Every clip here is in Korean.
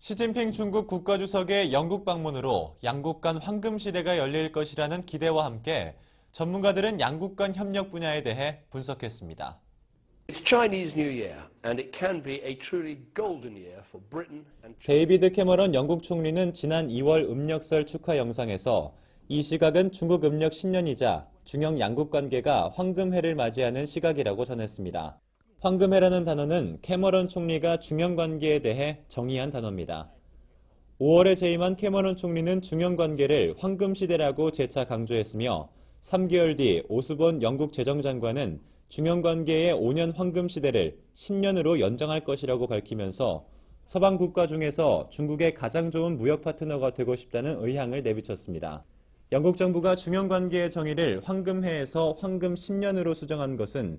시진핑 중국 국가주석의 영국 방문으로 양국 간 황금 시대가 열릴 것이라는 기대와 함께 전문가들은 양국 간 협력 분야에 대해 분석했습니다. 데이비드 캐머런 영국 총리는 지난 2월 음력설 축하 영상에서 이 시각은 중국 음력 신년이자 중영 양국 관계가 황금해를 맞이하는 시각이라고 전했습니다. 황금해라는 단어는 캐머런 총리가 중영 관계에 대해 정의한 단어입니다. 5월에 재임한 캐머런 총리는 중영 관계를 황금 시대라고 재차 강조했으며 3개월 뒤 오스본 영국 재정장관은 중영 관계의 5년 황금 시대를 10년으로 연장할 것이라고 밝히면서 서방 국가 중에서 중국의 가장 좋은 무역 파트너가 되고 싶다는 의향을 내비쳤습니다. 영국 정부가 중영 관계의 정의를 황금해에서 황금 10년으로 수정한 것은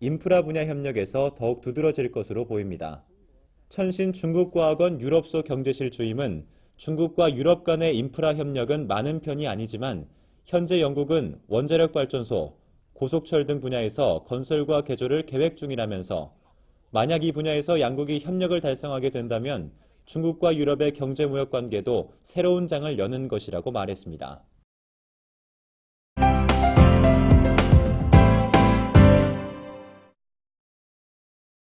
인프라 분야 협력에서 더욱 두드러질 것으로 보입니다. 천신 중국과학원 유럽소 경제실 주임은 중국과 유럽 간의 인프라 협력은 많은 편이 아니지만 현재 영국은 원자력 발전소, 고속철 등 분야에서 건설과 개조를 계획 중이라면서 만약 이 분야에서 양국이 협력을 달성하게 된다면 중국과 유럽의 경제 무역 관계도 새로운 장을 여는 것이라고 말했습니다.